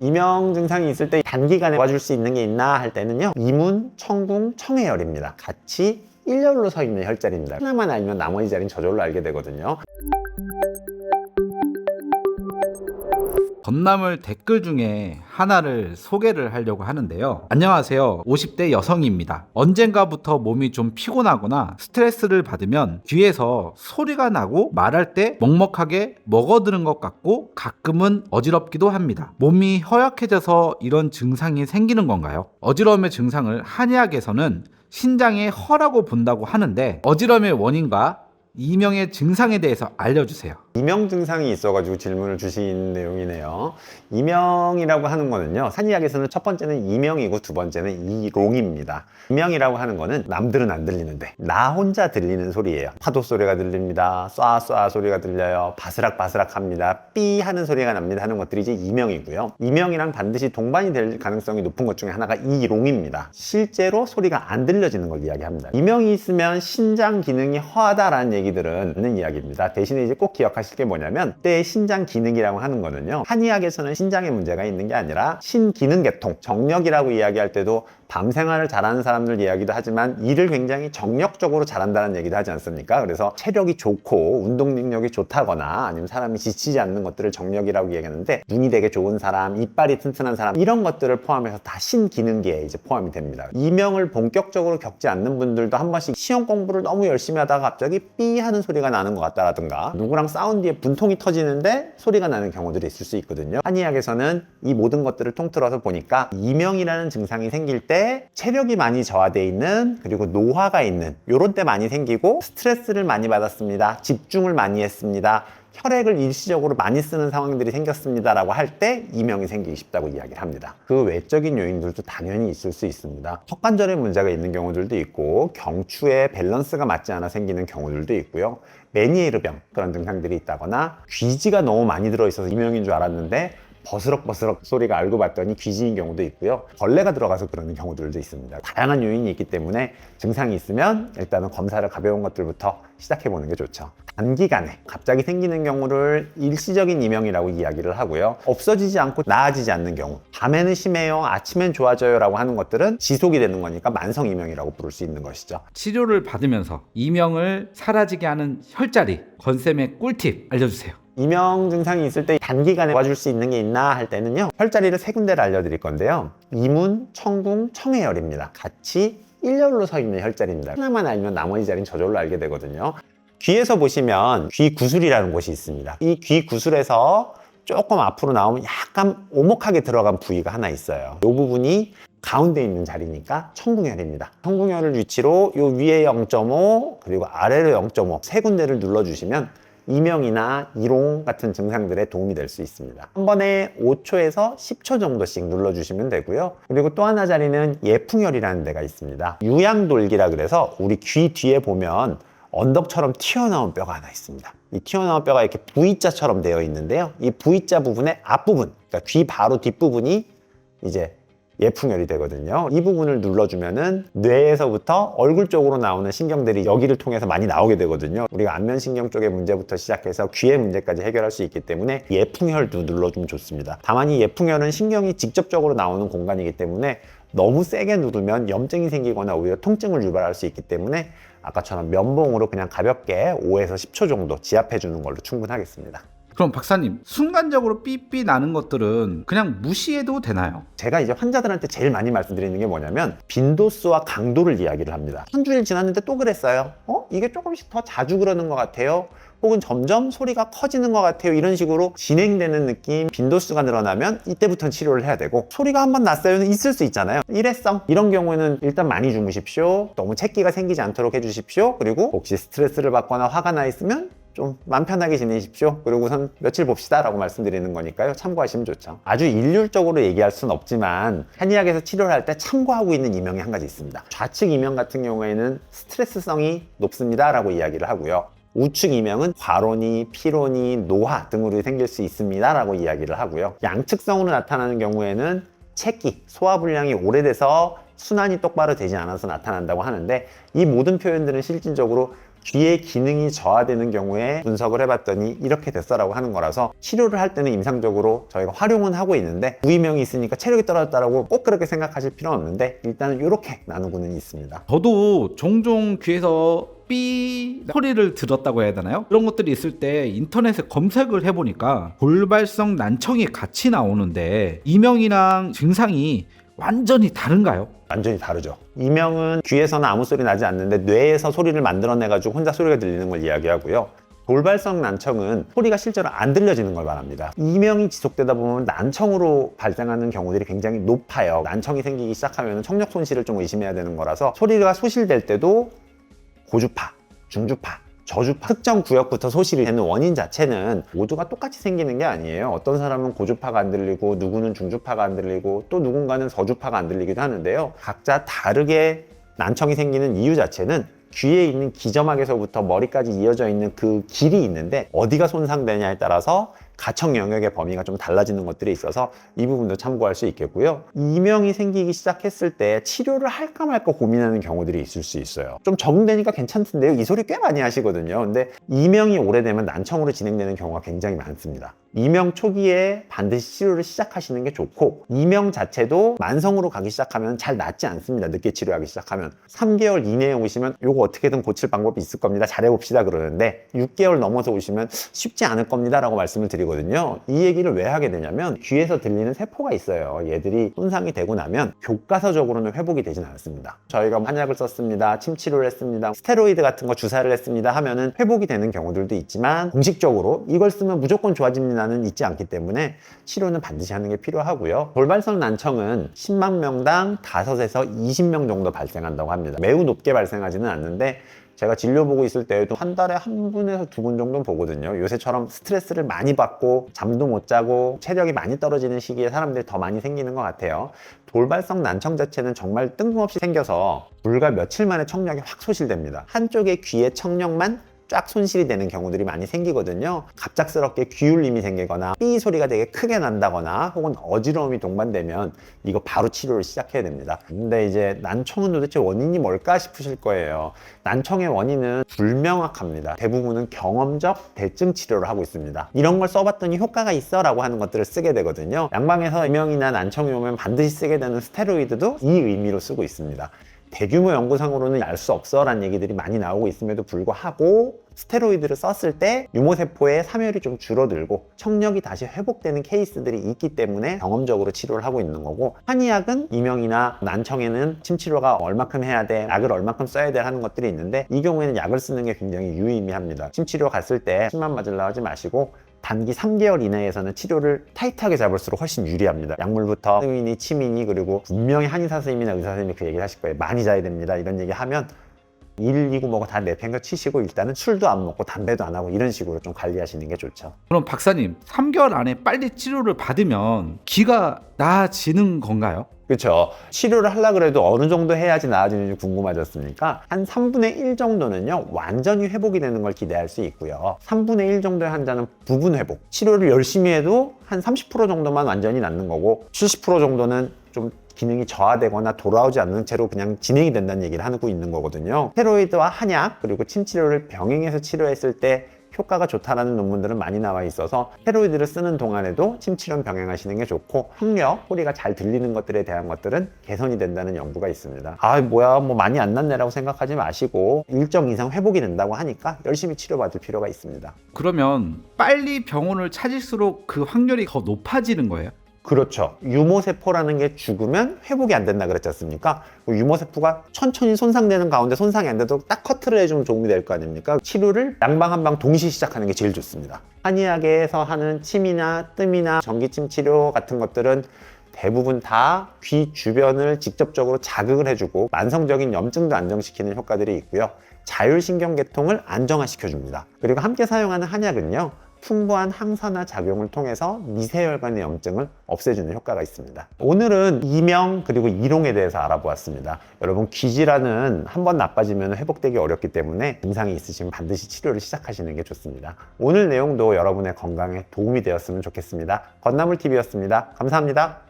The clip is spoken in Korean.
이명 증상이 있을 때 단기간에 도와줄 수 있는 게 있나 할 때는요. 이문, 청궁, 청해열입니다. 같이 일렬로 서 있는 혈자리입니다. 하나만 알면 나머지 자리는 저절로 알게 되거든요. 전남을 댓글 중에 하나를 소개를 하려고 하는데요. 안녕하세요. 50대 여성입니다. 언젠가부터 몸이 좀 피곤하거나 스트레스를 받으면 귀에서 소리가 나고 말할 때 먹먹하게 먹어드는 것 같고 가끔은 어지럽기도 합니다. 몸이 허약해져서 이런 증상이 생기는 건가요? 어지러움의 증상을 한의학에서는 신장의 허라고 본다고 하는데 어지러움의 원인과 이명의 증상에 대해서 알려주세요. 이명 증상이 있어가지고 질문을 주신 내용이네요. 이명이라고 하는 거는요. 한의학에서는 첫 번째는 이명이고 두 번째는 이롱입니다. 이명이라고 하는 거는 남들은 안 들리는데 나 혼자 들리는 소리예요. 파도 소리가 들립니다. 쏴쏴 소리가 들려요. 바스락바스락합니다. 삐 하는 소리가 납니다. 하는 것들이 이제 이명이고요. 이명이랑 반드시 동반이 될 가능성이 높은 것 중에 하나가 이롱입니다. 실제로 소리가 안 들려지는 걸 이야기합니다. 이명이 있으면 신장 기능이 허하다라는 얘기들은 있는 이야기입니다. 대신에 이제 꼭 기억하 실 게 뭐냐면 때 신장 기능이라고 하는 거는요. 한의학에서는 신장에 문제가 있는 게 아니라 신기능 계통, 정력이라고 이야기할 때도 밤 생활을 잘하는 사람들 이야기도 하지만 일을 굉장히 정력적으로 잘한다는 얘기도 하지 않습니까? 그래서 체력이 좋고 운동 능력이 좋다거나 아니면 사람이 지치지 않는 것들을 정력이라고 얘기하는데 눈이 되게 좋은 사람, 이빨이 튼튼한 사람 이런 것들을 포함해서 다 신기능계에 이제 포함이 됩니다. 이명을 본격적으로 겪지 않는 분들도 한 번씩 시험 공부를 너무 열심히 하다가 갑자기 삐 하는 소리가 나는 것 같다라든가 누구랑 싸운 뒤에 분통이 터지는데 소리가 나는 경우들이 있을 수 있거든요. 한의학에서는 이 모든 것들을 통틀어서 보니까 이명이라는 증상이 생길 때 체력이 많이 저하돼 있는 그리고 노화가 있는 요런 때 많이 생기고 스트레스를 많이 받았습니다. 집중을 많이 했습니다. 혈액을 일시적으로 많이 쓰는 상황들이 생겼습니다라고 할 때 이명이 생기기 쉽다고 이야기를 합니다. 그 외적인 요인들도 당연히 있을 수 있습니다. 턱관절에 문제가 있는 경우들도 있고 경추에 밸런스가 맞지 않아 생기는 경우들도 있고요. 메니에르병 그런 증상들이 있다거나 귀지가 너무 많이 들어있어서 이명인 줄 알았는데 버스럭버스럭 소리가 알고 봤더니 귀지인 경우도 있고요. 벌레가 들어가서 그러는 경우들도 있습니다. 다양한 요인이 있기 때문에 증상이 있으면 일단은 검사를 가벼운 것들부터 시작해 보는 게 좋죠. 단기간에 갑자기 생기는 경우를 일시적인 이명이라고 이야기를 하고요. 없어지지 않고 나아지지 않는 경우. 밤에는 심해요. 아침엔 좋아져요. 라고 하는 것들은 지속이 되는 거니까 만성 이명이라고 부를 수 있는 것이죠. 치료를 받으면서 이명을 사라지게 하는 혈자리 건쌤의 꿀팁 알려주세요. 이명 증상이 있을 때 단기간에 도와줄 수 있는 게 있나 할 때는요. 혈자리를 세 군데를 알려드릴 건데요. 이문, 청궁, 청해열입니다. 같이 일렬로 서 있는 혈자리입니다. 하나만 알면 나머지 자리는 저절로 알게 되거든요. 귀에서 보시면 귀 구슬이라는 곳이 있습니다. 이 귀 구슬에서 조금 앞으로 나오면 약간 오목하게 들어간 부위가 하나 있어요. 이 부분이 가운데 있는 자리니까 청궁혈입니다. 청궁혈을 위치로 요 위에 0.5 그리고 아래로 0.5 세 군데를 눌러주시면 이명이나 이롱 같은 증상들에 도움이 될 수 있습니다. 한 번에 5초에서 10초 정도씩 눌러주시면 되고요. 그리고 또 하나 자리는 예풍혈이라는 데가 있습니다. 유양돌기라 그래서 우리 귀 뒤에 보면 언덕처럼 튀어나온 뼈가 하나 있습니다. 이 튀어나온 뼈가 이렇게 V자처럼 되어 있는데요. 이 V자 부분의 앞부분, 그러니까 귀 바로 뒷부분이 이제 예풍혈이 되거든요. 이 부분을 눌러주면은 뇌에서부터 얼굴 쪽으로 나오는 신경들이 여기를 통해서 많이 나오게 되거든요. 우리가 안면신경 쪽의 문제부터 시작해서 귀의 문제까지 해결할 수 있기 때문에 예풍혈도 눌러주면 좋습니다. 다만 이 예풍혈은 신경이 직접적으로 나오는 공간이기 때문에 너무 세게 누르면 염증이 생기거나 오히려 통증을 유발할 수 있기 때문에 아까처럼 면봉으로 그냥 가볍게 5에서 10초 정도 지압해 주는 걸로 충분하겠습니다. 그럼 박사님 순간적으로 삐삐 나는 것들은 그냥 무시해도 되나요? 제가 이제 환자들한테 제일 많이 말씀드리는 게 뭐냐면 빈도수와 강도를 이야기를 합니다. 한 주일 지났는데 또 그랬어요. 어? 이게 조금씩 더 자주 그러는 것 같아요. 혹은 점점 소리가 커지는 것 같아요. 이런 식으로 진행되는 느낌, 빈도수가 늘어나면 이때부터는 치료를 해야 되고 소리가 한 번 났어요는 있을 수 있잖아요. 일회성 이런 경우에는 일단 많이 주무십시오. 너무 채기가 생기지 않도록 해주십시오. 그리고 혹시 스트레스를 받거나 화가 나 있으면 좀 마음 편하게 지내십시오. 그리고선 며칠 봅시다 라고 말씀드리는 거니까요. 참고하시면 좋죠. 아주 일률적으로 얘기할 수는 없지만 한의학에서 치료를 할 때 참고하고 있는 이명이 한 가지 있습니다. 좌측 이명 같은 경우에는 스트레스성이 높습니다 라고 이야기를 하고요. 우측 이명은 과로니, 피로니, 노화 등으로 생길 수 있습니다 라고 이야기를 하고요. 양측성으로 나타나는 경우에는 체기, 소화불량이 오래돼서 순환이 똑바로 되지 않아서 나타난다고 하는데 이 모든 표현들은 실질적으로 귀의 기능이 저하되는 경우에 분석을 해봤더니 이렇게 됐어라고 하는 거라서 치료를 할 때는 임상적으로 저희가 활용은 하고 있는데 무이명이 있으니까 체력이 떨어졌다라고 꼭 그렇게 생각하실 필요는 없는데 일단은 이렇게 나누고는 있습니다. 저도 종종 귀에서 삐 소리를 들었다고 해야 되나요? 그런 것들이 있을 때 인터넷에 검색을 해보니까 골발성 난청이 같이 나오는데 이명이랑 증상이 완전히 다른가요? 완전히 다르죠. 이명은 귀에서는 아무 소리 나지 않는데 뇌에서 소리를 만들어내가지고 혼자 소리가 들리는 걸 이야기하고요. 돌발성 난청은 소리가 실제로 안 들려지는 걸 말합니다. 이명이 지속되다 보면 난청으로 발생하는 경우들이 굉장히 높아요. 난청이 생기기 시작하면 청력 손실을 좀 의심해야 되는 거라서 소리가 소실될 때도 고주파, 중주파, 저주파 특정 구역부터 소실이 되는 원인 자체는 모두가 똑같이 생기는 게 아니에요. 어떤 사람은 고주파가 안 들리고 누구는 중주파가 안 들리고 또 누군가는 저주파가 안 들리기도 하는데요. 각자 다르게 난청이 생기는 이유 자체는 귀에 있는 기점막에서부터 머리까지 이어져 있는 그 길이 있는데 어디가 손상되냐에 따라서 가청 영역의 범위가 좀 달라지는 것들이 있어서 이 부분도 참고할 수 있겠고요. 이명이 생기기 시작했을 때 치료를 할까 말까 고민하는 경우들이 있을 수 있어요. 좀 적응되니까 괜찮던데요. 이 소리 꽤 많이 하시거든요. 근데 이명이 오래되면 난청으로 진행되는 경우가 굉장히 많습니다. 이명 초기에 반드시 치료를 시작하시는 게 좋고 이명 자체도 만성으로 가기 시작하면 잘 낫지 않습니다. 늦게 치료하기 시작하면 3개월 이내에 오시면 이거 어떻게든 고칠 방법이 있을 겁니다. 잘해봅시다 그러는데 6개월 넘어서 오시면 쉽지 않을 겁니다 라고 말씀을 드리 거든요. 이 얘기를 왜 하게 되냐면 귀에서 들리는 세포가 있어요. 얘들이 손상이 되고 나면 교과서적으로는 회복이 되진 않습니다. 저희가 한약을 썼습니다. 침 치료를 했습니다. 스테로이드 같은 거 주사를 했습니다 하면은 회복이 되는 경우들도 있지만 공식적으로 이걸 쓰면 무조건 좋아집니다는 있지 않기 때문에 치료는 반드시 하는 게 필요하고요. 돌발성 난청은 10만 명당 5에서 20명 정도 발생한다고 합니다. 매우 높게 발생하지는 않는데 제가 진료 보고 있을 때에도 한 달에 한 분에서 두 분 정도는 보거든요. 요새처럼 스트레스를 많이 받고 잠도 못 자고 체력이 많이 떨어지는 시기에 사람들이 더 많이 생기는 것 같아요. 돌발성 난청 자체는 정말 뜬금없이 생겨서 불과 며칠 만에 청력이 확 소실됩니다. 한쪽의 귀의 청력만 쫙 손실이 되는 경우들이 많이 생기거든요. 갑작스럽게 귀울림이 생기거나 삐 소리가 되게 크게 난다거나 혹은 어지러움이 동반되면 이거 바로 치료를 시작해야 됩니다. 근데 이제 난청은 도대체 원인이 뭘까 싶으실 거예요. 난청의 원인은 불명확합니다. 대부분은 경험적 대증 치료를 하고 있습니다. 이런 걸 써봤더니 효과가 있어 라고 하는 것들을 쓰게 되거든요. 양방에서 이명이나 난청이 오면 반드시 쓰게 되는 스테로이드도 이 의미로 쓰고 있습니다. 대규모 연구상으로는 알 수 없어 라는 얘기들이 많이 나오고 있음에도 불구하고 스테로이드를 썼을 때 유모세포의 사멸이 좀 줄어들고 청력이 다시 회복되는 케이스들이 있기 때문에 경험적으로 치료를 하고 있는 거고 한의학은 이명이나 난청에는 침치료가 얼마큼 해야 돼 약을 얼마큼 써야 돼 하는 것들이 있는데 이 경우에는 약을 쓰는 게 굉장히 유의미합니다. 침치료 갔을 때 침만 맞으려 하지 마시고 단기 3개월 이내에서는 치료를 타이트하게 잡을수록 훨씬 유리합니다. 약물부터 승인이, 치민이 그리고 분명히 한의사 선생님이나 의사 선생님이 그 얘기를 하실 거예요. 많이 자야 됩니다. 이런 얘기 하면 1, 2구 먹고 다 내팽겨 치시고 일단은 술도 안 먹고 담배도 안 하고 이런 식으로 좀 관리하시는 게 좋죠. 그럼 박사님 3개월 안에 빨리 치료를 받으면 귀가 나아지는 건가요? 그렇죠. 치료를 하려 그래도 어느 정도 해야지 나아지는지 궁금하셨으니까 한 3분의 1 정도는요 완전히 회복이 되는 걸 기대할 수 있고요. 3분의 1 정도의 환자는 부분 회복. 치료를 열심히 해도 한 30% 정도만 완전히 낫는 거고 70% 정도는 좀 기능이 저하되거나 돌아오지 않는 채로 그냥 진행이 된다는 얘기를 하고 있는 거거든요. 스테로이드와 한약 그리고 침치료를 병행해서 치료했을 때 효과가 좋다라는 논문들은 많이 나와 있어서 스테로이드를 쓰는 동안에도 침치료 병행하시는 게 좋고 청력, 소리가 잘 들리는 것들에 대한 것들은 개선이 된다는 연구가 있습니다. 아 뭐야 뭐 많이 안 낫네라고 생각하지 마시고 일정 이상 회복이 된다고 하니까 열심히 치료받을 필요가 있습니다. 그러면 빨리 병원을 찾을수록 그 확률이 더 높아지는 거예요? 그렇죠. 유모세포라는 게 죽으면 회복이 안 된다 그랬지 않습니까? 그 유모세포가 천천히 손상되는 가운데 손상이 안 돼도 딱 커트를 해주면 도움이 될 거 아닙니까? 치료를 양방 한 방 동시에 시작하는 게 제일 좋습니다. 한의학에서 하는 침이나 뜸이나 전기침 치료 같은 것들은 대부분 다 귀 주변을 직접적으로 자극을 해주고 만성적인 염증도 안정시키는 효과들이 있고요. 자율신경계통을 안정화시켜줍니다. 그리고 함께 사용하는 한약은요. 풍부한 항산화 작용을 통해서 미세혈관의 염증을 없애주는 효과가 있습니다. 오늘은 이명 그리고 이롱에 대해서 알아보았습니다. 여러분 귀질환은 한 번 나빠지면 회복되기 어렵기 때문에 증상이 있으시면 반드시 치료를 시작하시는 게 좋습니다. 오늘 내용도 여러분의 건강에 도움이 되었으면 좋겠습니다. 건나물TV였습니다. 감사합니다.